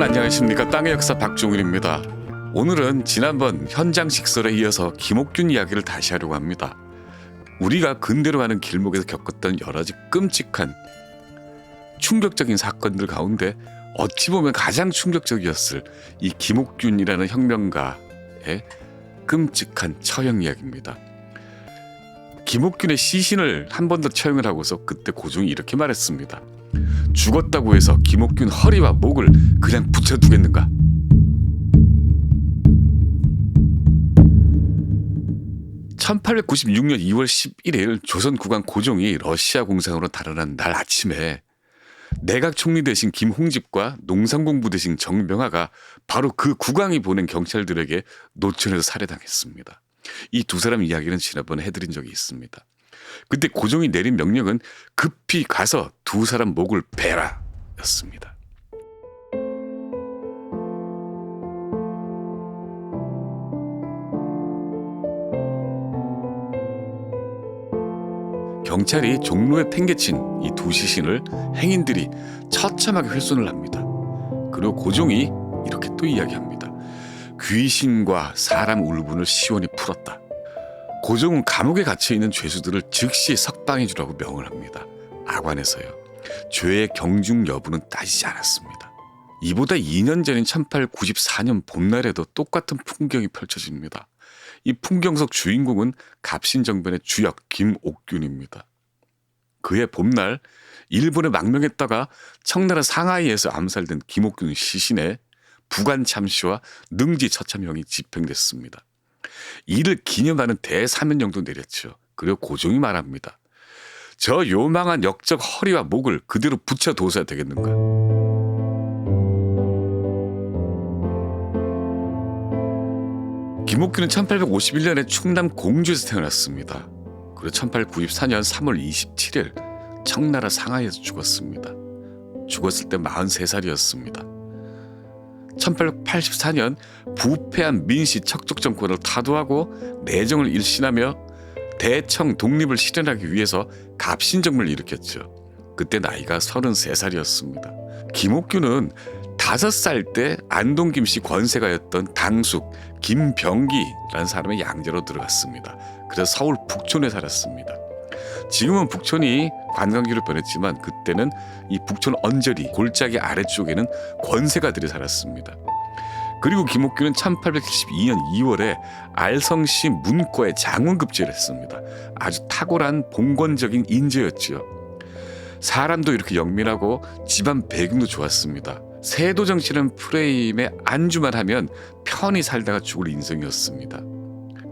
여러분 안녕하십니까 땅의 역사 박종훈입니다. 오늘은 지난번 현장 식설에 이어서 김옥균 이야기를 다시 하려고 합니다. 우리가 근대로 가는 길목에서 겪었던 여러 가지 끔찍한 충격적인 사건들 가운데 어찌 보면 가장 충격적이었을 이 김옥균이라는 혁명가의 끔찍한 처형 이야기입니다. 김옥균의 시신을 한 번 더 처형을 하고서 그때 고종이 이렇게 말했습니다. 죽었다고 해서 김옥균 허리와 목을 그냥 붙여두겠는가? (1896년 2월 11일) 조선 국왕 고종이 러시아 공산으로 달아난 날 아침에 내각 총리 대신 김홍집과 농상공부 대신 정병하가 바로 그 국왕이 보낸 경찰들에게 노천에서 살해당했습니다. 이 두 사람 이야기는 지난번에 해드린 적이 있습니다. 그때 고종이 내린 명령은 급히 가서 두 사람 목을 베라 였습니다. 경찰이 종로에 팽개친 이 두 시신을 행인들이 처참하게 훼손을 합니다. 그리고 고종이 이렇게 또 이야기합니다. 귀신과 사람 울분을 시원히 풀었다. 고종은 감옥에 갇혀 있는 죄수들을 즉시 석방해 주라고 명을 합니다. 아관에서요. 죄의 경중 여부는 따지지 않았습니다. 이보다 2년 전인 1894년 봄날에도 똑같은 풍경이 펼쳐집니다. 이 풍경 속 주인공은 갑신정변의 주역 김옥균입니다. 그의 봄날 일본에 망명했다가 청나라 상하이에서 암살된 김옥균 시신에 부관 참시와 능지 처참형이 집행됐습니다. 이를 기념하는 대사면령도 내렸죠. 그리고 고종이 말합니다. 저 요망한 역적 허리와 목을 그대로 붙여둬야 되겠는가? 김옥균은 1851년에 충남 공주에서 태어났습니다. 그리고 1894년 3월 27일 청나라 상하이에서 죽었습니다. 죽었을 때 43살이었습니다. 1884년 부패한 민씨 척족 정권을 타도하고 내정을 일신하며 대청 독립을 실현하기 위해서 갑신정을 일으켰죠. 그때 나이가 33살이었습니다. 김옥균은 다섯 살때 안동 김씨 권세가였던 당숙 김병기라는 사람의 양제로 들어갔습니다. 그래서 서울 북촌에 살았습니다. 지금은 북촌이 관광지로 변했지만 그때는 이 북촌 언저리 골짜기 아래쪽에는 권세가 들이 살았습니다. 그리고 김옥균은 1872년 2월에 알성시 문과에 장원급제를 했습니다. 아주 탁월한 봉건적인 인재였지요. 사람도 이렇게 영민하고 집안 배경도 좋았습니다. 세도 정치는 프레임에 안주만 하면 편히 살다가 죽을 인생이었습니다.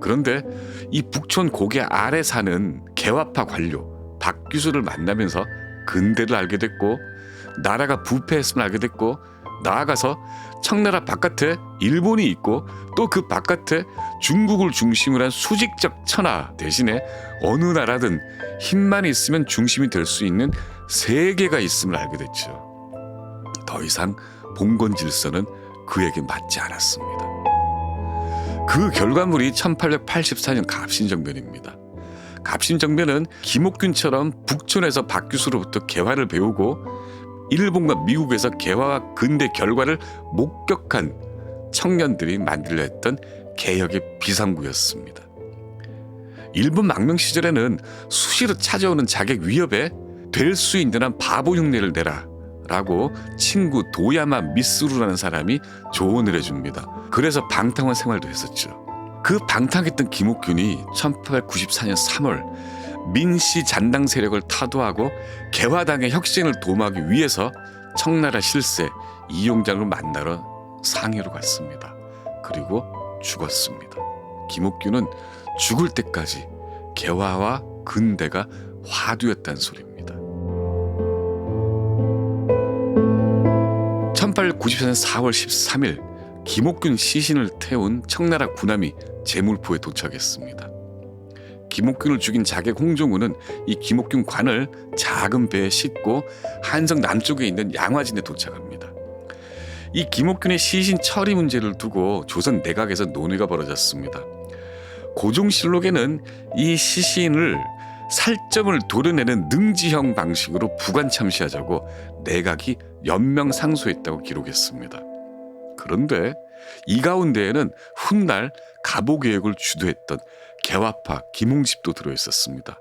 그런데 이 북촌 고개 아래 사는 개화파 관료 박규수를 만나면서 근대를 알게 됐고 나라가 부패했음을 알게 됐고 나아가서 청나라 바깥에 일본이 있고 또 그 바깥에 중국을 중심으로 한 수직적 천하 대신에 어느 나라든 힘만 있으면 중심이 될 수 있는 세계가 있음을 알게 됐죠. 더 이상 봉건 질서는 그에게 맞지 않았습니다. 그 결과물이 1884년 갑신정변입니다. 갑신정변은 김옥균처럼 북촌에서 박규수로부터 개화를 배우고 일본과 미국에서 개화와 근대 결과를 목격한 청년들이 만들려 했던 개혁의 비상구였습니다. 일본 망명 시절에는 수시로 찾아오는 자객 위협에 될 수 있는 한 바보 흉내를 내라 라고 친구 도야마 미스루라는 사람이 조언을 해줍니다. 그래서 방탕한 생활도 했었죠. 그 방탕했던 김옥균이 1894년 3월 민씨 잔당 세력을 타도하고 개화당의 혁신을 도모하기 위해서 청나라 실세 이용장을 만나러 상해로 갔습니다. 그리고 죽었습니다. 김옥균은 죽을 때까지 개화와 근대가 화두였다는 소리입니다. 1894년 4월 13일 김옥균 시신을 태운 청나라 군함이 제물포에 도착했습니다. 김옥균을 죽인 자객 홍종우는 이 김옥균 관을 작은 배에 싣고 한성 남쪽에 있는 양화진에 도착합니다. 이 김옥균의 시신 처리 문제를 두고 조선 내각에서 논의가 벌어졌습니다. 고종실록에는 이 시신을 살점을 도려내는 능지형 방식으로 부관 참시하자고 내각이 연명 상소했다고 기록했습니다. 그런데 이 가운데에는 훗날 가보 계획을 주도했던 개화파 김홍집도 들어 있었습니다.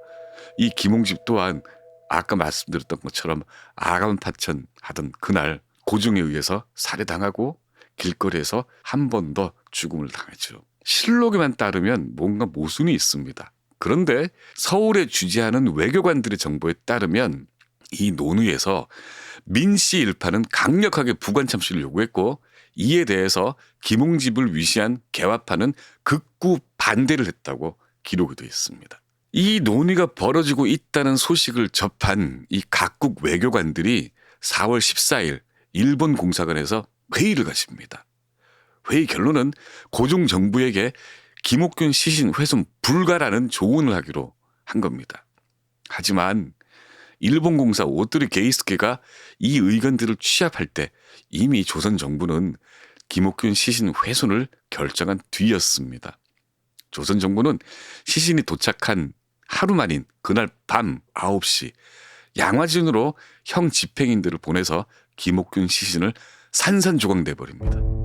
이 김홍집 또한 아까 말씀드렸던 것처럼 아감파천 하던 그날 고종에 의해서 살해당하고 길거리에서 한 번 더 죽음을 당했죠. 실록에만 따르면 뭔가 모순이 있습니다. 그런데 서울에 주재하는 외교관들의 정보에 따르면 이 논의에서 민씨 일파는 강력하게 부관 참시를 요구했고 이에 대해서 김홍집을 위시한 개화파는 극구 반대를 했다고 기록이 되어 있습니다. 이 논의가 벌어지고 있다는 소식을 접한 이 각국 외교관들이 4월 14일 일본 공사관에서 회의를 가십니다. 회의 결론은 고종 정부에게 김옥균 시신 훼손 불가라는 조언을 하기로 한 겁니다. 하지만 일본 공사 오토리 게이스케가 이 의견들을 취합할 때 이미 조선 정부는 김옥균 시신 훼손을 결정한 뒤였습니다. 조선 정부는 시신이 도착한 하루 만인 그날 밤 9시 양화진으로 형 집행인들을 보내서 김옥균 시신을 산산조각내 버립니다.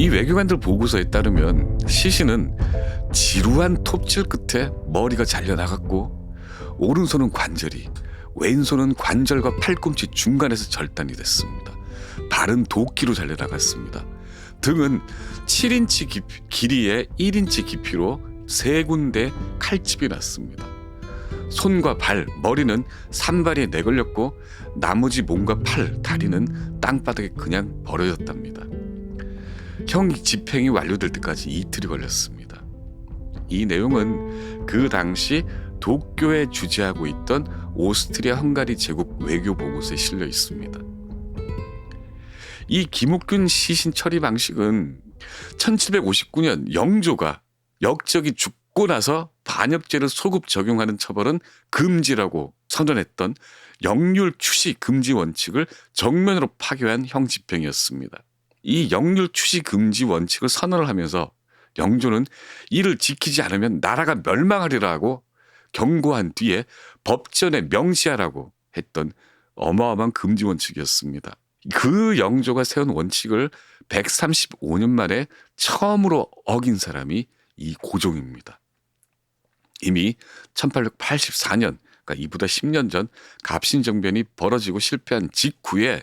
이 외교관들 보고서에 따르면 시신은 지루한 톱질 끝에 머리가 잘려나갔고 오른손은 관절이 왼손은 관절과 팔꿈치 중간에서 절단이 됐습니다. 발은 도끼로 잘려나갔습니다. 등은 7인치 깊이, 길이에 1인치 깊이로 세 군데 칼집이 났습니다. 손과 발, 머리는 산발에 내걸렸고 나머지 몸과 팔, 다리는 땅바닥에 그냥 버려졌답니다. 형 집행이 완료될 때까지 이틀이 걸렸습니다. 이 내용은 그 당시 도쿄에 주재하고 있던 오스트리아 헝가리 제국 외교 보고서에 실려 있습니다. 이 김옥균 시신 처리 방식은 1759년 영조가 역적이 죽고 나서 반역죄를 소급 적용하는 처벌은 금지라고 선언했던 영률 추시 금지 원칙을 정면으로 파괴한 형 집행이었습니다. 이 영률 추시 금지 원칙을 선언을 하면서 영조는 이를 지키지 않으면 나라가 멸망하리라고 경고한 뒤에 법전에 명시하라고 했던 어마어마한 금지 원칙이었습니다. 그 영조가 세운 원칙을 135년 만에 처음으로 어긴 사람이 이 고종입니다. 이미 1884년, 그러니까 이보다 10년 전 갑신정변이 벌어지고 실패한 직후에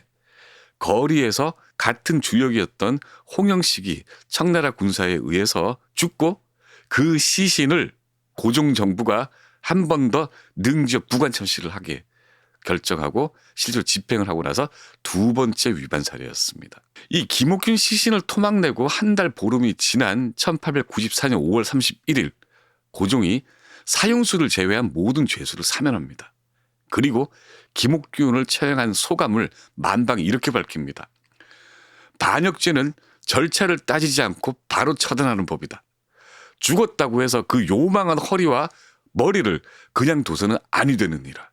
거리에서 같은 주역이었던 홍영식이 청나라 군사에 의해서 죽고 그 시신을 고종 정부가 한 번 더 능지역 부관 참시를 하게 결정하고 실제로 집행을 하고 나서 두 번째 위반 사례였습니다. 이 김옥균 시신을 토막내고 한 달 보름이 지난 1894년 5월 31일 고종이 사형수를 제외한 모든 죄수를 사면합니다. 그리고 김옥균을 처형한 소감을 만방에 이렇게 밝힙니다. 반역죄는 절차를 따지지 않고 바로 처단하는 법이다. 죽었다고 해서 그 요망한 허리와 머리를 그냥 둬서는 아니 되느니라.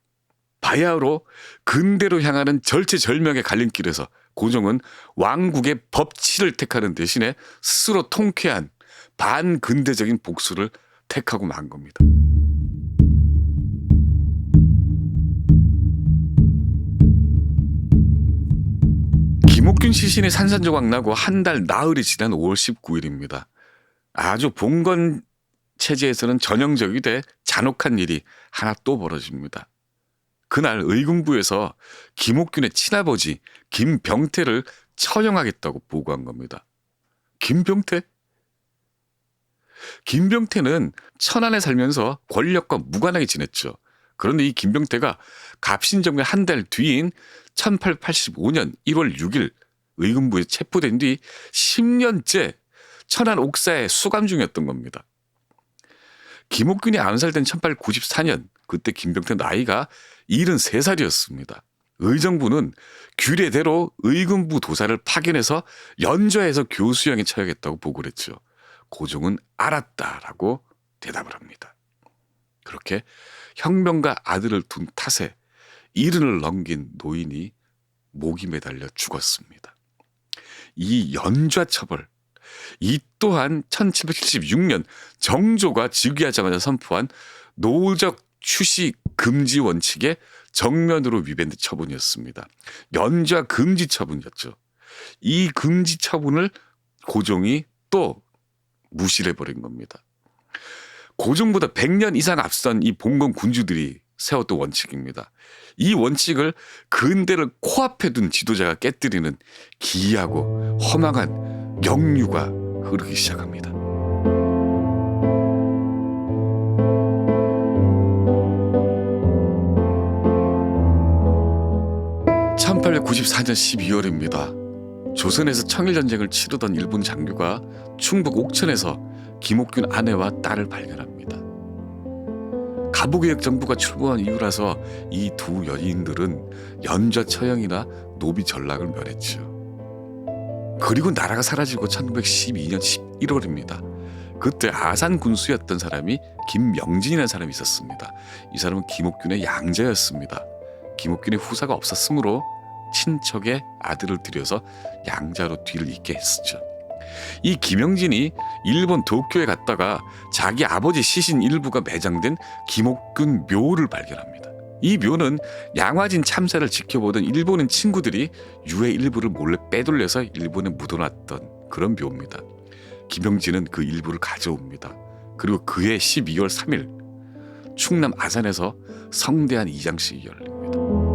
바야흐로 근대로 향하는 절체절명의 갈림길에서 고종은 왕국의 법치를 택하는 대신에 스스로 통쾌한 반근대적인 복수를 택하고 만 겁니다. 김옥균 시신이 산산조각 나고 한 달 나흘이 지난 5월 19일입니다. 아주 봉건 체제에서는 전형적이 돼 잔혹한 일이 하나 또 벌어집니다. 그날 의금부에서 김옥균의 친아버지 김병태를 처형하겠다고 보고한 겁니다. 김병태? 김병태는 천안에 살면서 권력과 무관하게 지냈죠. 그런데 이 김병태가 갑신정변 한달 뒤인 1885년 1월 6일 의금부에 체포된 뒤 10년째 천안 옥사에 수감 중이었던 겁니다. 김옥균이 암살된 1894년 그때 김병태 나이가 73살이었습니다. 의정부는 규례대로 의금부 도사를 파견해서 연좌해서 교수형에 처하겠다고 보고를 했죠. 고종은 알았다라고 대답을 합니다. 그렇게 혁명가 아들을 둔 탓에 이른을 넘긴 노인이 목이 매달려 죽었습니다. 이 연좌 처벌, 이 또한 1776년 정조가 즉위하자마자 선포한 노적 추시 금지 원칙의 정면으로 위밴드 처분이었습니다. 연좌 금지 처분이었죠. 이 금지 처분을 고종이 또 무시를 해버린 겁니다. 고종보다 100년 이상 앞선 이 봉건 군주들이 세웠던 원칙입니다. 이 원칙을 근대를 코앞에 둔 지도자가 깨뜨리는 기이하고 허망한 영유가 흐르기 시작합니다. 1894년 12월입니다. 조선에서 청일전쟁을 치르던 일본 장교가 충북 옥천에서 김옥균 아내와 딸을 발견합니다. 가부개혁 정부가 출범한 이후라서 이두 연인들은 연좌 처형이나 노비 전락을 면했죠. 그리고 나라가 사라지고 1912년 11월입니다. 그때 아산 군수였던 사람이 김명진이라는 사람이 있었습니다. 이 사람은 김옥균의 양자였습니다. 김옥균의 후사가 없었으므로 친척의 아들을 들여서 양자로 뒤를 잇게 했었죠. 이 김영진이 일본 도쿄에 갔다가 자기 아버지 시신 일부가 매장된 김옥균 묘를 발견합니다. 이 묘는 양화진 참사를 지켜보던 일본인 친구들이 유해 일부를 몰래 빼돌려서 일본에 묻어놨던 그런 묘입니다. 김영진은 그 일부를 가져옵니다. 그리고 그해 12월 3일 충남 아산에서 성대한 이장식이 열립니다.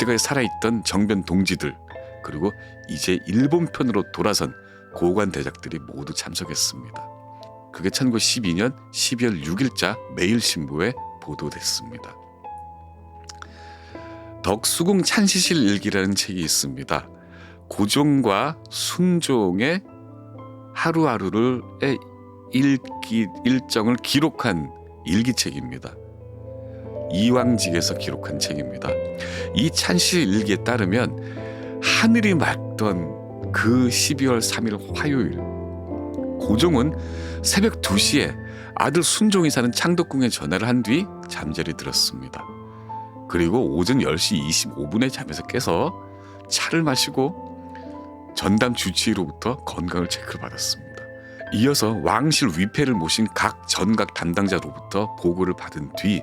그때까지 살아있던 정변 동지들 그리고 이제 일본 편으로 돌아선 고관 대작들이 모두 참석했습니다. 그게 1912년 12월 6일자 매일신보에 보도됐습니다. 덕수궁 찬시실 일기라는 책이 있습니다. 고종과 순종의 하루하루를 일기 일정을 기록한 일기책입니다. 이왕직에서 기록한 책입니다. 이 찬시 일기에 따르면 하늘이 맑던 그 12월 3일 화요일 고종은 새벽 2시에 아들 순종이 사는 창덕궁에 전화를 한 뒤 잠자리 들었습니다. 그리고 오전 10시 25분에 잠에서 깨서 차를 마시고 전담 주치의로부터 건강을 체크를 받았습니다. 이어서 왕실 위패를 모신 각 전각 담당자로부터 보고를 받은 뒤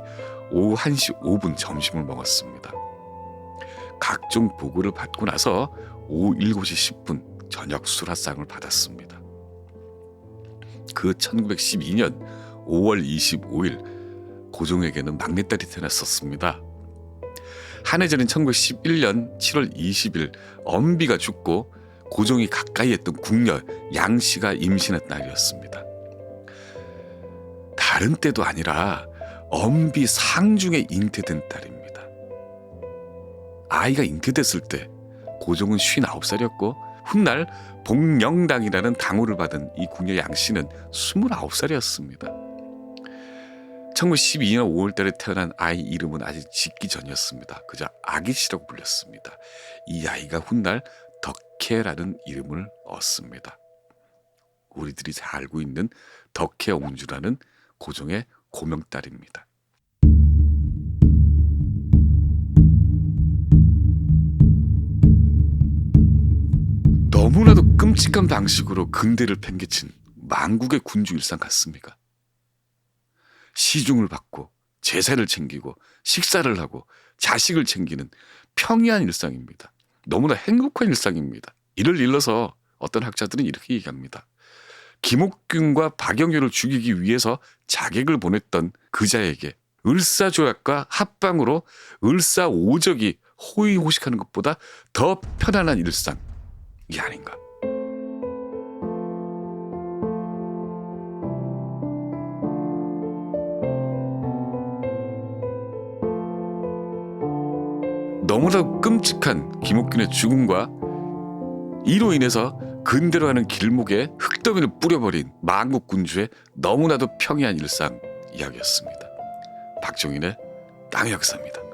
오후 1시 5분 점심을 먹었습니다. 각종 보고를 받고 나서 오후 7시 10분 저녁 수라상을 받았습니다. 그 1912년 5월 25일 고종에게는 막내딸이 태어났었습니다. 한 해 전인 1911년 7월 20일 엄비가 죽고 고종이 가까이 했던 궁녀 양씨가 임신한 날이었습니다. 다른 때도 아니라 엄비 상중에 잉태된 딸입니다. 아이가 잉태됐을 때 고종은 59살이었고 훗날 복령당이라는 당호를 받은 이 궁녀 양씨는 29살이었습니다. 1912년 5월달에 태어난 아이 이름은 아직 짓기 전이었습니다. 그저 아기씨라고 불렸습니다. 이 아이가 훗날 덕혜라는 이름을 얻습니다. 우리들이 잘 알고 있는 덕혜 옹주라는 고종의 고명딸입니다. 너무나도 끔찍한 방식으로 근대를 팽개친 망국의 군주 일상 같습니까? 시중을 받고 제사를 챙기고 식사를 하고 자식을 챙기는 평이한 일상입니다. 너무나 행복한 일상입니다. 이를 일러서 어떤 학자들은 이렇게 얘기합니다. 김옥균과 박영규를 죽이기 위해서 자객을 보냈던 그자에게 을사조약과 합방으로 을사오적이 호의호식하는 것보다 더 편안한 일상이 아닌가. 너무나 끔찍한 김옥균의 죽음과 이로 인해서 근대로 가는 길목에 흙더미를 뿌려버린 망국 군주의 너무나도 평이한 일상 이야기였습니다. 박종인의 땅의 역사입니다.